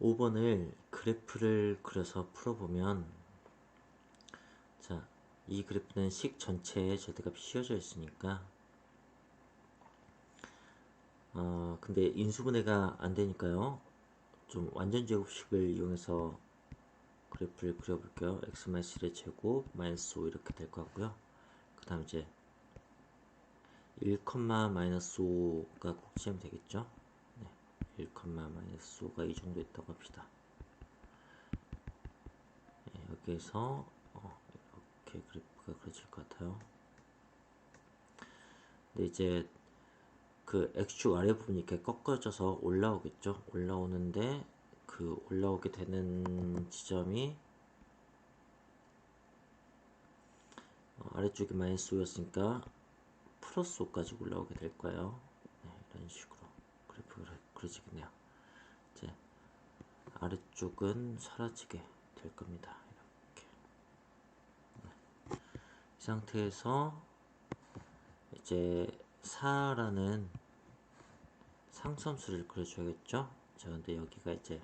5번을 그래프를 그려서 풀어보면 자, 이 그래프는 식 전체에 절대값이 씌워져 있으니까 어, 근데 인수분해가 안 되니까요. 좀 완전 제곱식을 이용해서 그래프를 그려볼게요. x-1의 제곱 마이너스 5 이렇게 될 것 같고요. 그 다음 이제 1, 마이너스 5가 꼭지하면 되겠죠. 1, 마이너스 5가 이 정도 있다고 합시다. 네, 여기에서 어, 이렇게 그래프가 그려질 것 같아요. 근데 이제 그 x축 아래 부분이 이렇게 꺾어져서 올라오겠죠. 올라오는데 그 올라오게 되는 지점이 어, 아래쪽이 마이너스 5였으니까 플러스 5까지 올라오게 될 거예요. 네, 이런 식으로 그려지겠네요. 이제 아래쪽은 사라지게 될 겁니다. 이렇게 네. 이 상태에서 이제 4라는 상수함수를 그려줘야겠죠? 자, 근데 여기가 이제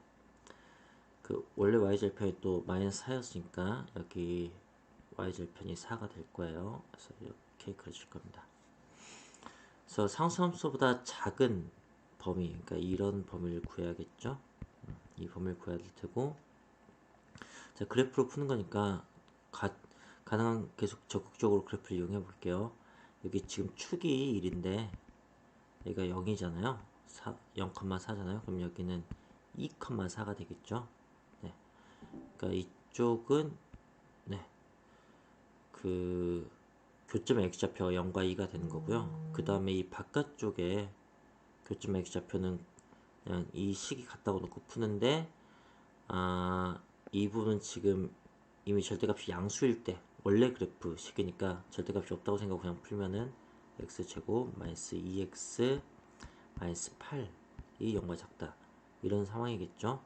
그 원래 y절편이 또 마이너스 4였으니까 여기 y절편이 4가 될 거예요. 그래서 이렇게 그려줄 겁니다. 그래서 상수함수보다 작은 범위, 그러니까 이런 범위를 구해야겠죠? 음, 이 범위를 구해야 될 테고 자, 그래프로 푸는 거니까 가, 가능한 계속 적극적으로 그래프를 이용해 볼게요. 여기 지금 축이 1인데 여기가 0이잖아요. 0,4잖아요. 그럼 여기는 2,4가 되겠죠. 네. 그러니까 이쪽은 네. 그 교점의 x좌표가 0과 2가 되는 거고요. 그 다음에 이 바깥쪽에 교점의 x좌표는 그냥 이 식이 같다고 놓고 푸는데 아, 이 부분은 지금 이미 절대값이 양수일 때 원래 그래프 식이니까 절대값이 없다고 생각하고 그냥 풀면은 x제곱 마이너스 2x 마이너스 8이 0과 작다. 이런 상황이겠죠?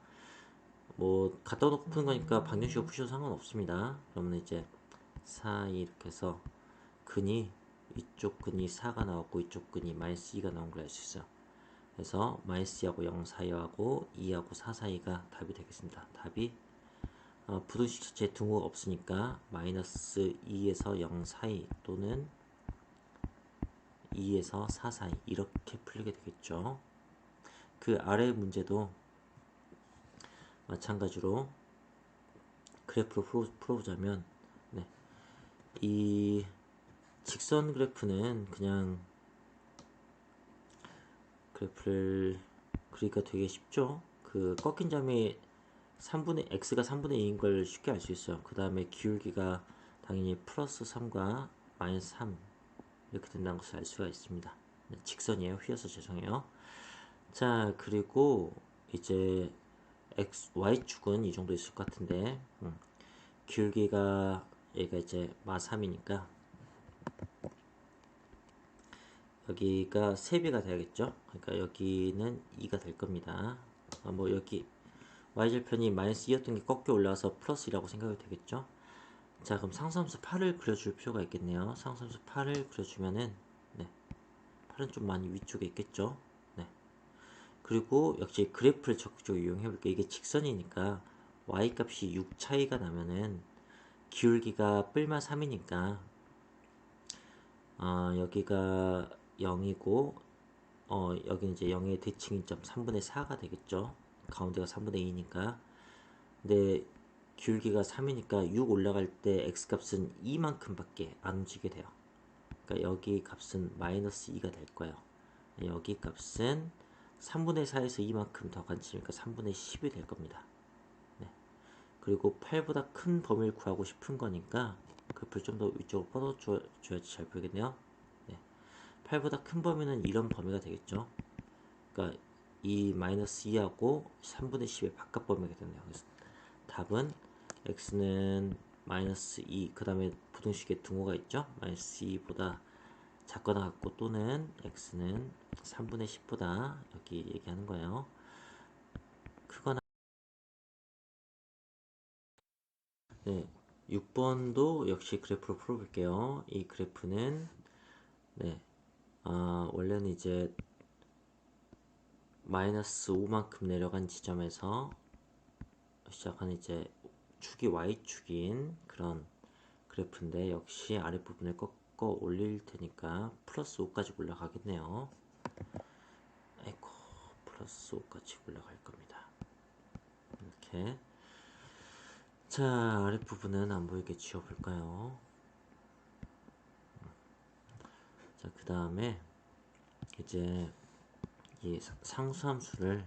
뭐 갖다 놓고 푸는 거니까 방정식으로 푸셔도 상관없습니다. 그러면 이제 4 이렇게 해서 근이 이쪽 근이 4가 나왔고 이쪽 근이 마이너스 2가 나온 걸 알 수 있어요 그래서 마이너스 2하고 0 사이하고 2하고 4 사이가 답이 되겠습니다 답이 어, 부등식 자체에 등호가 없으니까 마이너스 2에서 0 사이 또는 2에서 4 사이 이렇게 풀리게 되겠죠. 그 아래 문제도 마찬가지로 그래프로 풀어, 풀어보자면 네. 이 직선 그래프는 그냥 그래프를 그리기가 되게 쉽죠. 그 꺾인 점이 3분의 x가 3분의 2인 걸 쉽게 알 수 있어요. 그 다음에 기울기가 당연히 플러스 3과 마이너스 3 이렇게 된다는 것을 알 수가 있습니다. 네, 직선이에요. 휘어서 죄송해요. 자 그리고 이제 x, y축은 이 정도 있을 것 같은데 음, 기울기가 얘가 이제 마 3이니까 여기가 3배가 돼야겠죠. 그러니까 여기는 2가 될 겁니다. 아, 뭐 여기 y절편이 마이너스 2였던 게 꺾여 올라와서 플러스 1이라고 생각이 되겠죠. 자 그럼 상수함수 8을 그려줄 필요가 있겠네요. 상수함수 8을 그려주면은 네, 8은 좀 많이 위쪽에 있겠죠. 네. 그리고 역시 그래프를 적극적으로 이용해 볼게요. 이게 직선이니까 y값이 6 차이가 나면은 기울기가 뿔마 3이니까 어, 여기가 0이고 어, 여기는 이제 0의 대칭인 점 3분의 4가 되겠죠. 가운데가 3분의 2니까 근데 기울기가 3이니까 6 올라갈 때 x값은 2만큼 밖에 안 움직이게 돼요 그러니까 여기 값은 마이너스 2가 될 거예요 여기 값은 3분의 4에서 2만큼 더 간치니까 3분의 10이 될 겁니다 네. 그리고 8보다 큰 범위를 구하고 싶은 거니까 그래프를 좀 더 위쪽으로 뻗어줘야지 잘 보이겠네요 네. 8보다 큰 범위는 이런 범위가 되겠죠 그러니까 이 마이너스 2하고 3분의 10의 바깥 범위가 되네요. 그래서 답은 x는 마이너스 2, 그 다음에 부등식의 등호가 있죠? 마이너스 2보다 작거나 같고 또는 x는 3분의 10보다 여기 얘기하는 거예요. 크거나 네, 6번도 역시 그래프로 풀어볼게요. 이 그래프는 네, 아, 원래는 이제 마이너스 5만큼 내려간 지점에서 시작하는 이제 축이 y축인 그런 그래프인데 역시 아랫부분을 꺾어 올릴 테니까 플러스 5까지 올라가겠네요. 에코 플러스 5까지 올라갈 겁니다. 이렇게 자 아랫부분은 안 보이게 지워볼까요? 자 그 다음에 이제 이 상수함수를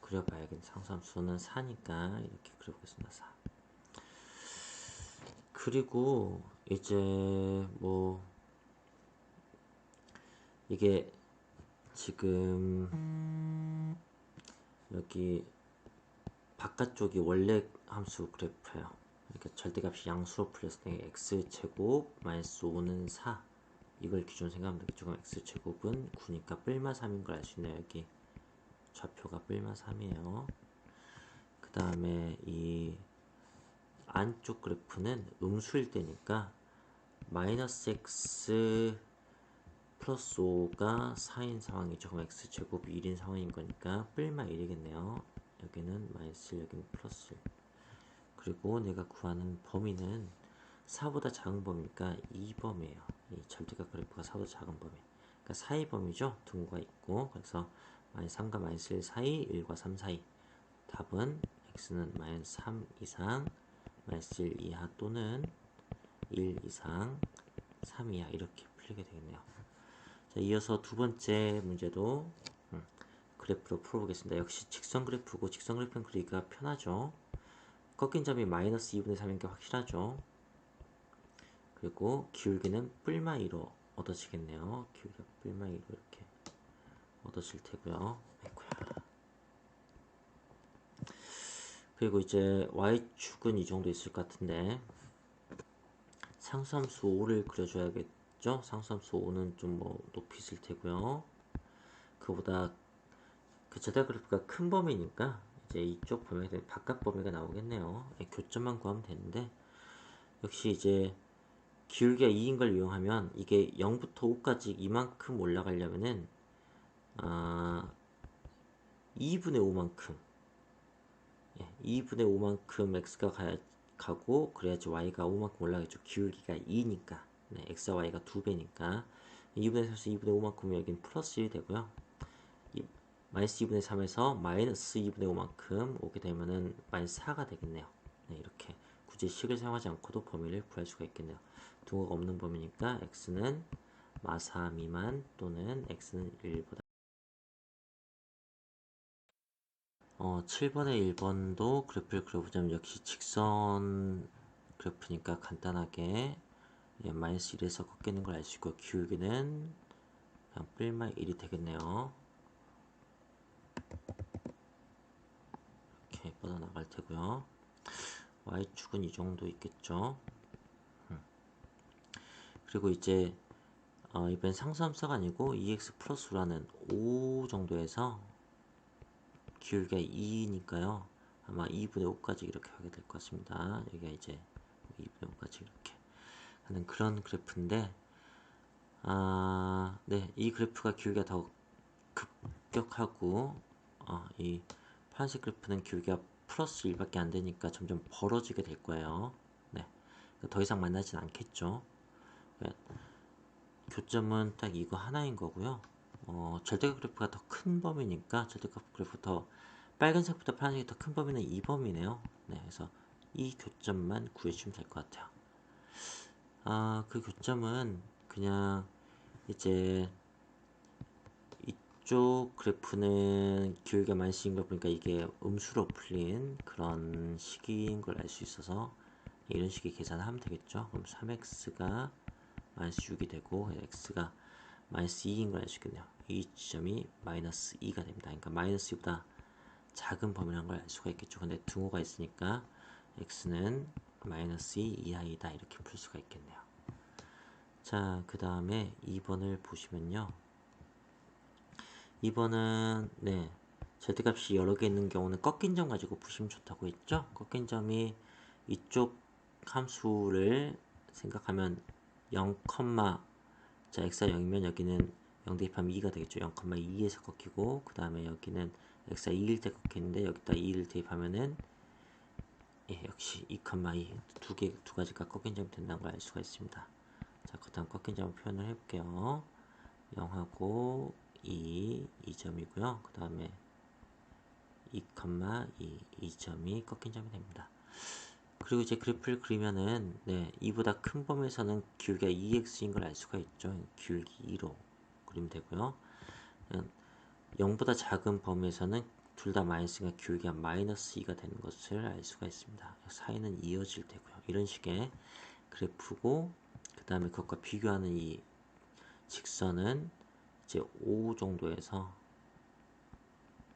그려봐야겠네. 상수함수는 4니까 이렇게 그려보겠습니다. 4. 그리고 이제 뭐 이게 지금 여기 바깥쪽이 원래 함수 그래프예요. 그러니까 절대값이 양수로 풀렸을 때 x제곱 마이너스 5는 4 이걸 기준으로 생각하면 되겠죠. 그럼 x제곱은 9니까 뿔마 3인 걸 알 수 있네요. 여기 좌표가 뿔마 3이에요. 그 다음에 이 안쪽 그래프는 음수일 때니까 마이너스 x 플러스 5가 4인 상황이죠. 그럼 x제곱이 1인 상황인 거니까 뿔마 1이겠네요. 여기는 마이너스 1, 여기는 플러스 1. 그리고 내가 구하는 범위는 4보다 작은 범위니까 2범이에요. 이 절대값 그래프가 4보다 작은 범위. 그러니까 사이 범위죠. 둥과 있고 그래서 마이너스 3과 마이너스 1 사이, 1과 3 사이. 답은 x는 마이너스 3 이상, 마이너스 1 이하 또는 1 이상, 3 이하 이렇게 풀리게 되겠네요. 자, 이어서 두 번째 문제도 음, 그래프로 풀어보겠습니다. 역시 직선 그래프고 직선 그래프는 그리기가 편하죠. 꺾인 점이 마이너스 2분의 3인 게 확실하죠. 그리고 기울기는 뿔마이로 얻어지겠네요. 기울기가 뿔마이로 이렇게 얻어질 테고요. 아이고야. 그리고 이제 y축은 이 정도 있을 것 같은데 상수함수 5를 그려줘야겠죠? 상수함수 5는 좀 뭐 높이 있을 테고요. 그보다 그 제다 그래프가 큰 범위니까 이제 이쪽 범위가 바깥 범위가 나오겠네요. 예, 교점만 구하면 되는데 역시 이제 기울기가 2인 걸 이용하면 이게 0부터 5까지 이만큼 올라가려면은 아, 2분의 5만큼 예, 2분의 5만큼 x가 가야, 가고 그래야지 y가 5만큼 올라가죠. 기울기가 2니까 네, x와 y가 2배니까 2분의 3에서 2분의 5만큼 여긴 플러스 1이 되고요. 이, 마이너스 2분의 3에서 마이너스 2분의 5만큼 오게 되면은 마이너스 4가 되겠네요. 네, 이렇게 굳이 식을 사용하지 않고도 범위를 구할 수가 있겠네요. 등호가 없는 범위니까 x는 마사 미만 또는 x는 1보다 어, 7번에 1번도 그래프를 그려보자면 역시 직선 그래프니까 간단하게 예, 마이너스 1에서 꺾이는 걸 알 수 있고 기울기는 그냥 뿔마 1이 되겠네요. 이렇게 뻗어나갈 테고요. Y축은 이 정도 있겠죠. 그리고 이제 어, 이번 상수함수가 아니고 EX 플러스라는 5 정도에서 기울기가 2니까요. 아마 2분의 5까지 이렇게 하게 될 것 같습니다. 여기가 이제 2분의 5까지 이렇게 하는 그런 그래프인데 아, 네, 이 그래프가 기울기가 더 급격하고 어, 이 파란색 그래프는 기울기가 플러스 1밖에 안 되니까 점점 벌어지게 될 거예요. 네, 더 이상 만나진 않겠죠. 네. 교점은 딱 이거 하나인 거고요. 어, 절대값 그래프가 더 큰 범위니까 절대값 그래프 더 빨간색보다 파란색이 더 큰 범위는 2범위네요. 네, 그래서 이 교점만 구해주면 될 것 같아요. 아, 그 교점은 그냥 이제 이쪽 그래프는 기울기가 많이 쓰인 걸 보니까 이게 음수로 풀린 그런 식인 걸 알 수 있어서 이런 식의 계산을 하면 되겠죠. 그럼 3x가 마이너스 6이 되고 x가 마이너스 2인 걸 알 수 있겠네요. 이 지점이 마이너스 2가 됩니다. 그러니까 마이너스 2보다 작은 범위라는 걸알 수가 있겠죠. 근데 등호가 있으니까 x는 마이너스 2 이하이다 이렇게 풀 수가 있겠네요. 자, 그 다음에 2번을 보시면요. 2번은 네 절대값이 여러 개 있는 경우는 꺾인 점 가지고 푸시면 좋다고 했죠. 꺾인 점이 이쪽 함수를 생각하면 0, 자 x가 0이면 여기는 0 대입하면 2가 되겠죠. 0,2에서 꺾이고 그 다음에 여기는 x가 2일 때 꺾이는데 여기다 2를 대입하면은 예, 역시 2,2두 개, 두 가지가 꺾인 점이 된다는 걸 알 수가 있습니다. 자, 그 다음 꺾인 점을 표현을 해볼게요. 0하고 2, 2점이고요. 그 다음에 2, 2, 2점이 꺾인 점이 됩니다. 그리고 이제 그래프를 그리면은 네, 이보다 큰 범위에서는 기울기가 2x인 걸 알 수가 있죠. 기울기 2로 그리면 되고요. 0보다 작은 범위에서는 둘 다 마이너스가 기울기가 마이너스 2가 되는 것을 알 수가 있습니다. 사이는 이어질 테고요. 이런 식의 그래프고 그 다음에 그것과 비교하는 이 직선은 이제 5 정도에서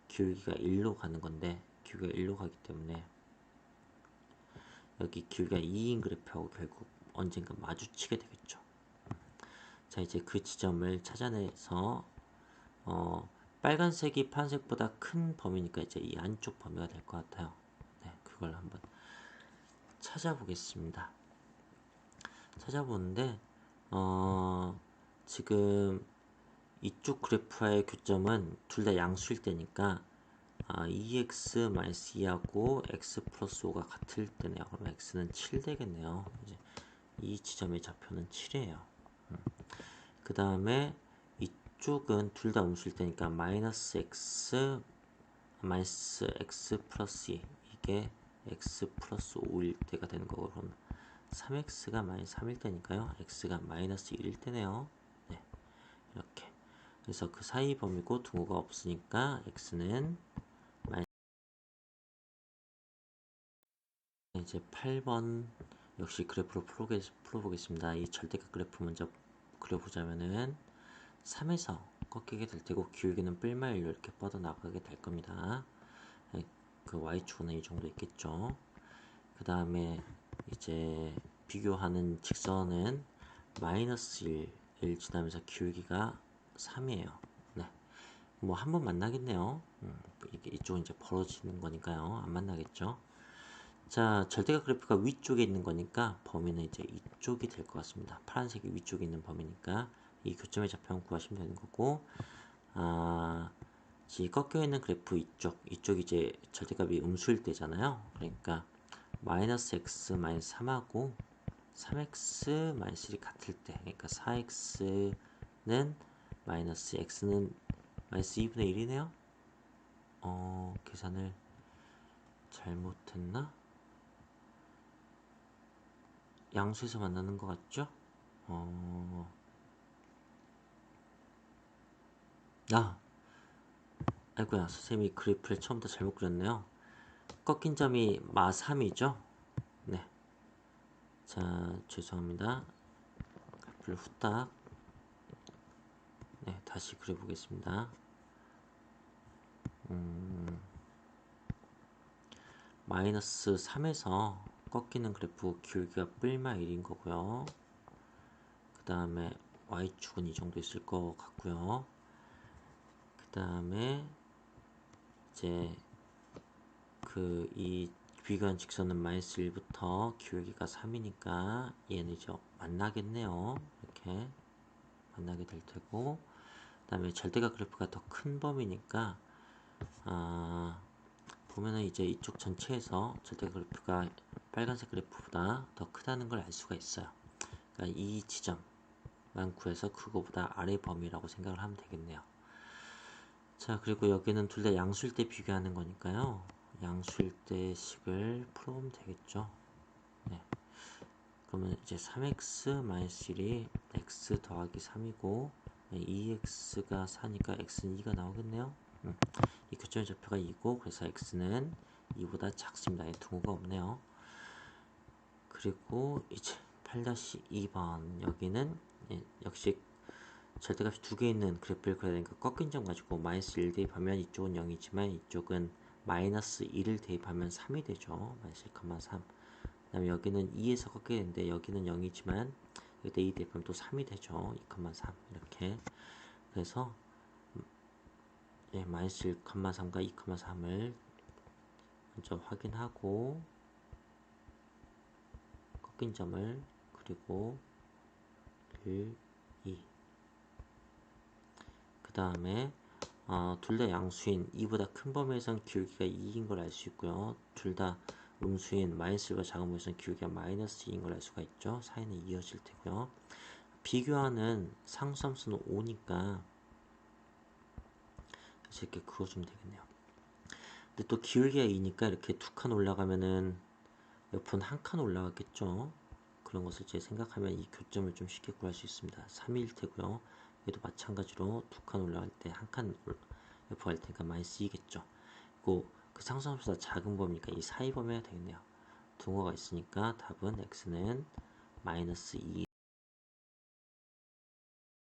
기울기가 1로 가는 건데 기울기가 1로 가기 때문에 여기 기울기가 2인 그래프하고 결국 언젠가 마주치게 되겠죠. 자 이제 그 지점을 찾아내서 어, 빨간색이 파란색보다 큰 범위니까 이제 이 안쪽 범위가 될 것 같아요. 네, 그걸 한번 찾아보겠습니다. 찾아보는데 어, 지금 이쪽 그래프와의 교점은 둘 다 양수일 때니까 아, 2x-2하고 x 플러스 5가 같을 때네요. 그럼 x는 7 되겠네요. 이제 이 지점의 좌표는 7이에요. 음. 그 다음에 이쪽은 둘 다 음수일 때니까 마이너스 x 마이너스 x 플러스 2 이게 x 플러스 5일 때가 되는 거고 그럼 3x가 마이너스 3일 때니까요. x가 마이너스 1일 때네요. 그래서 그 사이 범위고 등호가 없으니까 x는 이제 8번 역시 그래프로 풀어보겠습니다. 이 절대값 그래프 먼저 그려보자면은 3에서 꺾이게 될 테고 기울기는 뿔마일로 이렇게 뻗어나가게 될 겁니다. 네, 그 y축은 이 정도 있겠죠. 그 다음에 이제 비교하는 직선은 마이너스 1, 1 지나면서 기울기가 3이에요. 네. 뭐 한 번 만나겠네요. 음, 이쪽은 이제 벌어지는 거니까요. 안 만나겠죠. 자, 절대각 그래프가 위쪽에 있는 거니까 범위는 이제 이쪽이 될 것 같습니다. 파란색이 위쪽에 있는 범위니까 이 교점의 좌표만 구하시면 되는 거고 아, 이 꺾여 있는 그래프 이쪽, 이쪽 이제 절대값이 음수일 때잖아요. 그러니까 마이너스 x 마이너스 3하고 3x 마이너스 1이 같을 때, 그러니까 4x는 마이너스 x는 마이너스 2분의 1이네요. 어, 계산을 잘못했나? 양수에서 만나는 것 같죠? 어... 아! 아이고야, 선생님이 그래프를 처음부터 잘못 그렸네요. 꺾인 점이 마 3이죠? 네. 자, 죄송합니다. 그래프를 후딱. 네, 다시 그려보겠습니다. 음, 마이너스 3에서 꺾이는 그래프 기울기가 뿔마 1인 거고요. 그 다음에 y축은 이 정도 있을 것 같고요. 그 다음에 이제 그 이 비교한 직선은 마이너스 1부터 기울기가 3이니까 얘는 이제 만나겠네요. 이렇게 만나게 될 테고 그 다음에 절대각 그래프가 더 큰 범위니까 아, 보면은 이제 이쪽 전체에서 절대 그래프가 빨간색 그래프보다 더 크다는 걸 알 수가 있어요. 그러니까 이 지점만 구해서 그거보다 아래 범위라고 생각을 하면 되겠네요. 자, 그리고 여기는 둘 다 양수일 때 비교하는 거니까요. 양수일 때 식을 풀어보면 되겠죠. 네. 그러면 이제 3x 1이 x 더하기 3이고 2x가 4니까 x는 2가 나오겠네요. 음. 이 교점의 좌표가 2고 그래서 x는 2보다 작습니다. 등호가 없네요. 그리고 이제 8-2번 여기는 예, 역시 절대값이 두 개 있는 그래프를 그려야 되니까 꺾인 점 가지고 마이너스 1 대입하면 이쪽은 0이지만 이쪽은 마이너스 1을 대입하면 3이 되죠. 마이너스 1,3 그 다음에 여기는 2에서 꺾게 되는데 여기는 0이지만 여기다 2 대입하면 또 3이 되죠. 2,3 이렇게 그래서 예, 마이너스 1,3과 2,3을 먼저 확인하고 꺾인 점을 그리고 1, 2. 그 다음에 어, 둘 다 양수인 2보다 큰 범위에선 기울기가 2인 걸 알 수 있고요. 둘 다 음수인 마이너스 1과 작은 분수는 기울기가 마이너스 2인 걸 알 수가 있죠. 사이는 이어질 테고요. 비교하는 상수함수는 5니까 이렇게 그어주면 되겠네요. 근데 또 기울기가 2니까 이렇게 두 칸 올라가면은 옆은 한 칸 올라가겠죠. 그런 것을 이제 생각하면 이 교점을 좀 쉽게 구할 수 있습니다. 3일 테고요. 얘도 마찬가지로 두 칸 올라갈 때 한 칸 옆으로 갈 테니까 마이너스 2겠죠. 그리고 그 상수함수보다 작은 범위니까 이 사이 범위가 되겠네요. 둥어가 있으니까 답은 x는 마이너스 2